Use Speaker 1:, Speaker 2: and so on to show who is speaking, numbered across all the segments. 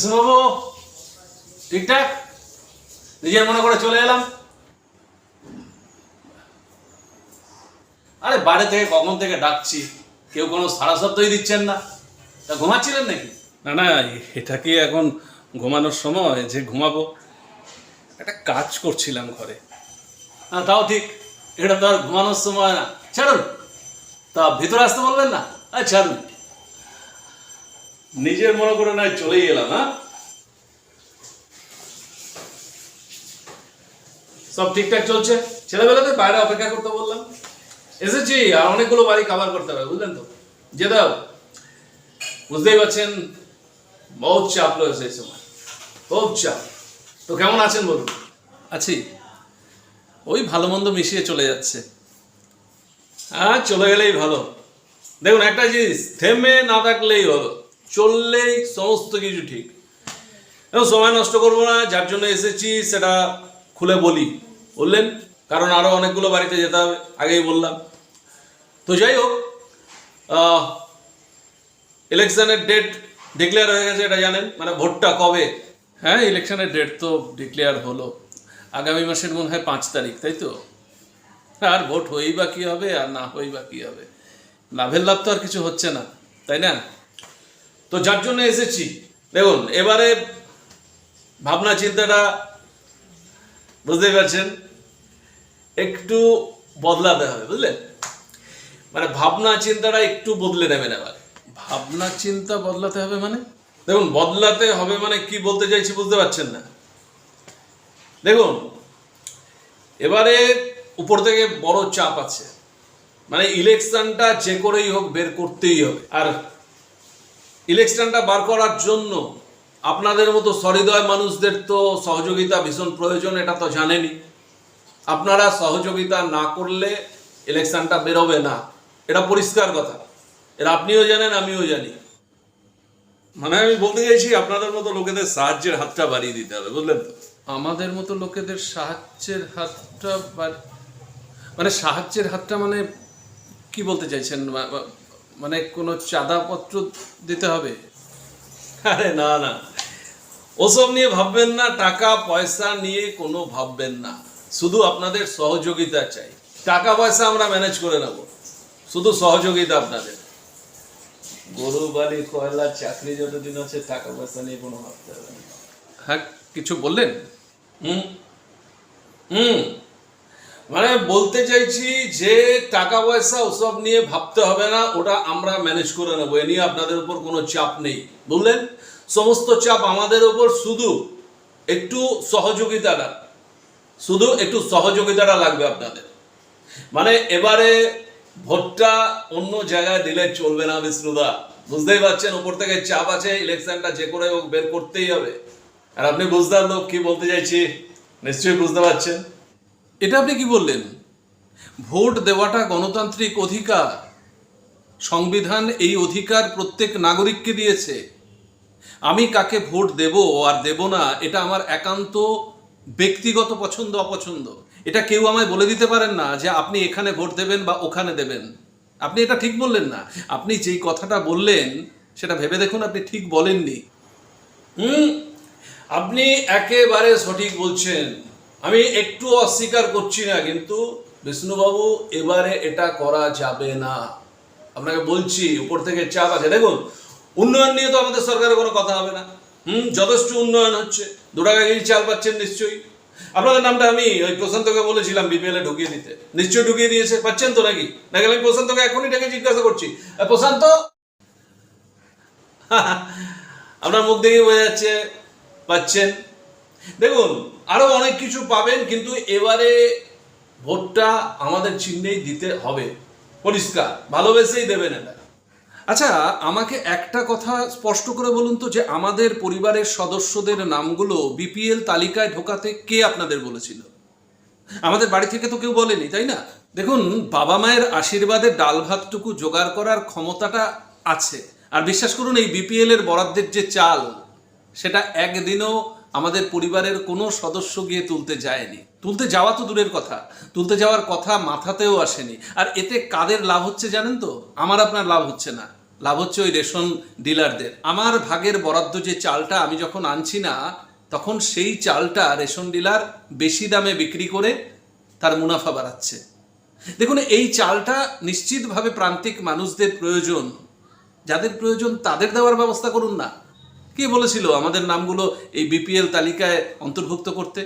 Speaker 1: বাবু ঠিকঠাক? নিজের মনে করে চলে এলাম। আরে বাড়ি থেকে কখন থেকে ডাকছি? কেউ কোনো সারা শব্দই দিচ্ছেন না। তা ঘুমাচ্ছিলেন নাকি?
Speaker 2: না না এটা কি এখন ঘুমানোর সময়? যে ঘুমাবো। একটা কাজ করছিলাম ঘরে।
Speaker 1: হ্যাঁ তাও ঠিক। এটা তো আর ঘুমানোর সময় না। ছাড়ুন। তা ভিতরে আসতে বলবেন না? আরে ছাড়ুন।
Speaker 2: নিজের মনে করে নয় চলেই এলাম হ্যাঁ?
Speaker 1: সব ঠিকঠাক চলছে? ছেলেবেলাতে বাইরে অপেক্ষা করতে বললাম। এসেছি আর অনেকগুলো বাড়ি কাভার করতে হবে বুঝলেন তো? যে দাও বুঝতেই পারছেন বহুত চাপ রয়েছে এই সময়। খুব চাপ। তো কেমন আছেন বলুন?
Speaker 2: আছি। ওই ভালো মন্দ মিশিয়ে চলে যাচ্ছে।
Speaker 1: হ্যাঁ চলে গেলেই ভালো। দেখুন একটা জিনিস থেমে না থাকলেই হলো চললেই সমস্ত কিছু ঠিক। এবং সময় নষ্ট করব না, যার জন্য এসেছি সেটা খুলে বলি। বললেন, কারণ আরও অনেকগুলো বাড়িতে যেতে হবে, আগেই বললাম। তো যাই হোক ইলেকশনের ডেট ডিক্লেয়ার হয়ে গেছে, এটা জানেন মানে ভোটটা কবে?
Speaker 2: হ্যাঁ ইলেকশনের ডেট তো ডিক্লেয়ার হলো। আগামী মাসের মনে হয় পাঁচ তারিখ, তাই তো? আর ভোট হই বা কি হবে, আর না হই বা কি হবে? লাভের লাভ তো আর কিছু হচ্ছে না, তাই না?
Speaker 1: তো যার জন্য এসেছি। দেখুন এবারে ভাবনা চিন্তাটা বুঝতে পারছেন? একটু বদলাতে হবে বুঝলেন? মানে ভাবনা চিন্তাটা একটু বদলে নেবেন এবার।
Speaker 2: ভাবনা চিন্তা বদলাতে হবে মানে?
Speaker 1: দেখুন বদলাতে হবে মানে কি বলতে চাইছি বুঝতে পারছেন না। দেখুন এবারে উপর থেকে বড় চাপ আছে। মানে ইলেকশনটা যে করেই হোক বের করতেই হবে। আর ইলেকশনটা বার করার জন্য আপনাদের মতো সহৃদয় মানুষদের তো সহযোগিতা ভীষণ প্রয়োজন এটা তো জানেনই। আপনারা সহযোগিতা না করলে ইলেকশনটা বেরোবে না। এটা পরিষ্কার কথা। এটা আপনিও জানেন আমিও জানি। মানে আমি বলতে চাইছি আপনাদের মতো লোকেদের সাহায্যের হাতটা বাড়িয়ে দিতে হবে বুঝলেন তো?
Speaker 2: আমাদের মতো লোকেদের সাহায্যের হাতটা মানে সাহায্যের হাতটা মানে কি বলতে চাইছেন? মানে কোনো চাঁদাপত্র দিতে হবে?
Speaker 1: আরে না না। ওসব নিয়ে ভাববেন না টাকা পয়সা নিয়ে কোনো ভাববেন না। শুধু আপনাদের সহযোগিতা চাই। টাকা পয়সা আমরা ম্যানেজ করে নেব। শুধু সহযোগিতা আপনাদের। গরু বাড়ি কয়লা চাকরি যতদিন আছে টাকা পয়সা নিয়ে কোনো ভাবতে হবে না।
Speaker 2: হ্যাঁ কিছু বললেন?
Speaker 1: হুম? হুম? মানে বলতে চাইছি যে টাকা পয়সা ওসব নিয়ে ভাবতে হবে না, ওটা আমরা ম্যানেজ করে নেব। এ নিয়ে আপনাদের উপর কোনো চাপ নেই। বুঝলেন? সমস্ত চাপ আমাদের উপর শুধু একটু সহযোগিতাটা, শুধু একটু সহযোগিতাটা লাগবে আপনাদের। মানে এবারে ভোটটা অন্য জায়গায় দিলে চলবে না বিষ্ণুদা। বুঝতেই পারছেন, উপর থেকে চাপ আছে, ইলেকশনটা যে করে হোক বের করতেই হবে। আর আপনি বুঝতে লোক, কি বলতে চাইছি? নিশ্চয়ই বুঝতে পারছেন।
Speaker 2: এটা আপনি কি বললেন? ভোট দেওয়াটা গণতান্ত্রিক অধিকার। সংবিধান এই অধিকার প্রত্যেক নাগরিককে দিয়েছে। আমি কাকে ভোট দেব আর দেব না, এটা আমার একান্ত ব্যক্তিগত পছন্দ, অপছন্দ। এটা কেউ আমায় বলে দিতে পারেন না যে আপনি এখানে ভোট দেবেন বা ওখানে দেবেন। আপনি এটা ঠিক বললেন না। আপনি যেই কথাটা বললেন, সেটা ভেবে দেখুন আপনি ঠিক বলেননি।
Speaker 1: হুম? আপনি একেবারে সঠিক বলছেন। আমি একটু অস্বীকার করছি না, কিন্তু বিষ্ণুবাবু, এবারে এটা করা যাবে না। আপনাকে বলছি, উপর থেকে চাপ আছে। দেখুন, উন্নয়ন নিয়ে তো আমাদের সরকারের কোনো কথা হবে না। হুম, যথেষ্ট উন্নয়ন হচ্ছে। দু টাকা কেজি চাল পাচ্ছেন নিশ্চয়ই। আপনাদের নামটা আমি ওই প্রশান্তকে বলেছিলাম বিপিএল এ ঢুকিয়ে দিতে। নিশ্চয়ই ঢুকিয়ে দিয়েছে। পাচ্ছেন তো নাকি? নাকি আমি প্রশান্তকে এখনই ডেকে জিজ্ঞাসা করছি? প্রশান্ত? আপনার মুখ দেখে বোঝা যাচ্ছে, পাচ্ছেন। দেখুন, আরও অনেক কিছু পাবেন, কিন্তু এবারে ভোটটা আমাদের চিহ্নেই দিতে হবে। পরিষ্কার, ভালোবেসেই দেবেন এটা।
Speaker 2: আচ্ছা আমাকে একটা কথা স্পষ্ট করে বলুন তো, যে আমাদের পরিবারের সদস্যদের নামগুলো বিপিএল তালিকায় ঢোকাতে কে আপনাদের বলেছিল? আমাদের বাড়ি থেকে তো কেউ বলেনি, তাই না? দেখুন, বাবা মায়ের আশীর্বাদে ডাল ভাতটুকু জোগাড় করার ক্ষমতাটা আছে। আর বিশ্বাস করুন, এই বিপিএল এর বরাদ্দের যে চাল, সেটা একদিনও আমাদের পরিবারের কোনো সদস্য গিয়ে তুলতে যায়নি। তুলতে যাওয়া তো দূরের কথা। তুলতে যাওয়ার কথা মাথাতেও আসেনি। আর এতে কাদের লাভ হচ্ছে জানেন তো? আমার আপনার লাভ হচ্ছে না। লাভ হচ্ছে ওই রেশন ডিলারদের। আমার ভাগের বরাদ্দ যে চালটা আমি যখন আনছি না, তখন সেই চালটা রেশন ডিলার বেশি দামে বিক্রি করে তার মুনাফা বাড়াচ্ছে। দেখুন, এই চালটা নিশ্চিতভাবে প্রান্তিক মানুষদের প্রয়োজন। যাদের প্রয়োজন তাদের দেওয়ার ব্যবস্থা করুন না। কে বলেছিল আমাদের নামগুলো এই বিপিএল তালিকায় অন্তর্ভুক্ত করতে?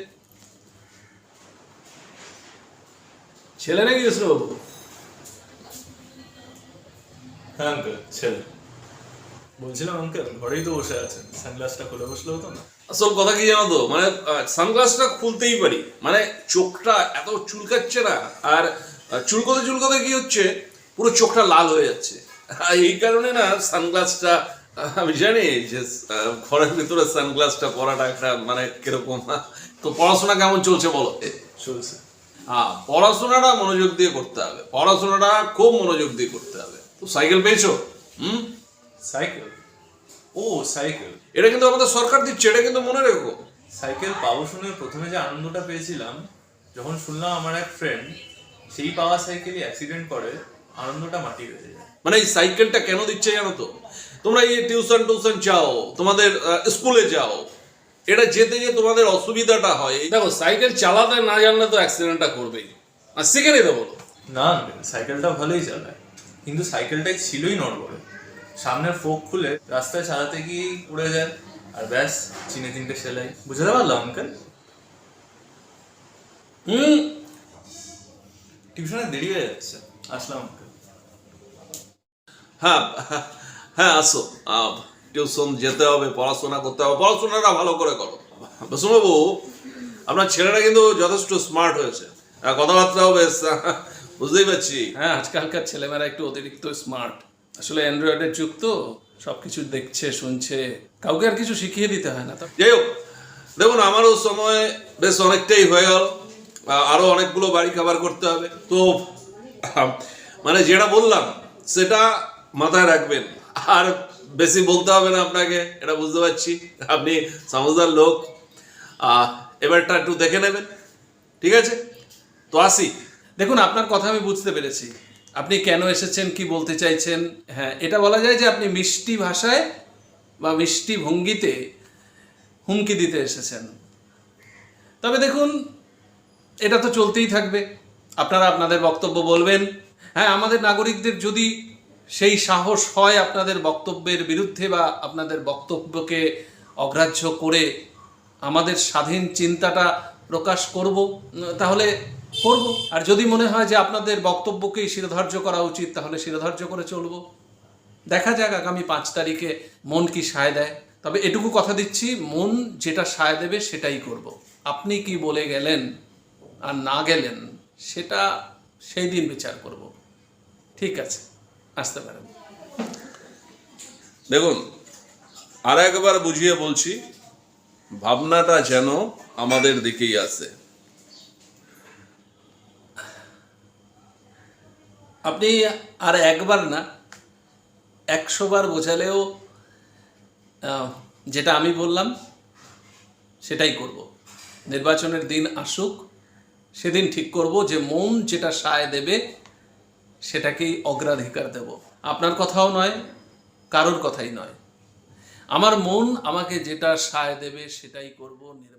Speaker 1: ছেলে নাকি বাবু?
Speaker 3: হ্যাঁ আঙ্কেল ছেলে। বলছিলাম আঙ্কেল ঘরেই তো বসে আছেন। সানগ্লাসটা খুলে বসলে হতো না।
Speaker 1: আসল কথা কি জানো তো? মানে সানগ্লাসটা খুলতেই পারি। মানে চোখটা এত চুলকাচ্ছে না আর চুলকোতে চুলকোতে কি হচ্ছে? পুরো চোখটা লাল হয়ে যাচ্ছে। এই কারণে না সানগ্লাসটা আমি জানি যে ঘরের ভিতরে সানগ্লাসটা পরাটা একটা মানে কীরকম? তো পড়াশোনা কেমন চলছে বলো?
Speaker 3: চলছে।
Speaker 1: হ্যাঁ পড়াশোনাটা মনোযোগ দিয়ে করতে হবে। পড়াশোনাটা খুব মনোযোগ দিয়ে করতে হবে। তো সাইকেল পেয়েছ? হুম?
Speaker 3: সাইকেল ও সাইকেল
Speaker 1: এটা কিন্তু আমাদের সরকার দিচ্ছে এটা কিন্তু মনে রেখো।
Speaker 3: সাইকেল পাবো শুনে প্রথমে যে আনন্দটা পেয়েছিলাম যখন শুনলাম আমার এক ফ্রেন্ড সেই পাওয়া সাইকেলই অ্যাক্সিডেন্ট করে। আনন্দটা মাটি হয়ে যায়।
Speaker 1: মানে এই সাইকেলটা কেন দিচ্ছে জানো তো? তোমরা এই টিউশন টিউশন যাও তোমাদের স্কুলে যাও। এটা যেতে যে তোমাদের অসুবিধাটা হয়। দেখো সাইকেল চালাতে না জানলে তো অ্যাক্সিডেন্টটা করবেই। আর শিখে নিতে বলো।
Speaker 3: না সাইকেলটা ভালোই চালায়। কিন্তু সাইকেলটাই ছিলই নড়বড়ে। সামনের ফোক খুলে রাস্তায় চালাতে গিয়ে উড়ে যায়। আর ব্যাস চিনে তিনটে সেলাই। বুঝতে পারলাম আঙ্কেল
Speaker 1: হুম।
Speaker 3: টিউশনে দেরি হয়ে যাচ্ছে। আসলাম আঙ্কেল
Speaker 1: হ্যাঁ হ্যাঁ আসো। টিউশন যেতে হবে পড়াশোনা করতে হবে। পড়াশোনাটা ভালো করে করো। বসুবাবু আপনার ছেলেটা কিন্তু যথেষ্ট স্মার্ট হয়েছে। আহ, কথাবার্তাও বেশ বুঝতেই পারছি।
Speaker 2: হ্যাঁ আজকালকার ছেলেমেয়েরা একটু অতিরিক্ত স্মার্ট আসলে অ্যান্ড্রয়েডের যুগ তো সব কিছু দেখছে শুনছে। কাউকে আর কিছু শিখিয়ে দিতে হয় না তো।
Speaker 1: যাই হোক দেখুন আমারও সময় বেশ অনেকটাই হয়ে গেল। আহ, আরও অনেকগুলো বাড়ি খাবার করতে হবে। তো মানে যেটা বললাম সেটা মাথায় রাখবেন। আর বেশি বলতে হবে না আপনাকে, এটা বুঝতে পারছি। আপনি সমঝদার লোক। এবারটা একটু দেখে নেবেন। ঠিক আছে? তো আসি।
Speaker 2: দেখুন, আপনার কথা আমি বুঝতে পেরেছি। আপনি কেন এসেছেন, কি বলতে চাইছেন? হ্যাঁ এটা বলা যায় যে আপনি মিষ্টি ভাষায় বা মিষ্টি ভঙ্গিতে হুমকি দিতে এসেছেন। তবে দেখুন, এটা তো চলতেই থাকবে। আপনারা আপনাদের বক্তব্য বলবেন। হ্যাঁ আমাদের নাগরিকদের যদি সেই সাহস হয় আপনাদের বক্তব্যের বিরুদ্ধে বা আপনাদের বক্তব্যকে অগ্রাহ্য করে আমাদের স্বাধীন চিন্তাটা প্রকাশ করব, তাহলে করব। আর যদি মনে হয় যে আপনাদের বক্তব্যকেই শিরোধার্য করা উচিত, তাহলে শিরোধার্য করে চলবো। দেখা যাক আগামী পাঁচ তারিখে মন কি সায় দেয়। তবে এটুকু কথা দিচ্ছি, মন যেটা সায় দেবে সেটাই করব। আপনি কি বলে গেলেন আর না গেলেন, সেটা সেই দিন বিচার করব। ঠিক আছে। আসতে পারেন।
Speaker 1: দেখুন, আর একবার বুঝিয়ে বলছি, ভাবনাটা যেন আমাদের দিকেই আসে।
Speaker 2: আপনি আর একবার না, একশো বার বোঝালেও যেটা আমি বললাম, সেটাই করব। নির্বাচনের দিন আসুক, সেদিন ঠিক করব যে মন যেটা সায় দেবে সেটাকেই অগ্রাধিকার দেব। আপনার কথাও নয়, কারোর কথাই নয়। আমার মন আমাকে যেটা সায় দেবে সেটাই করব নির্বাচন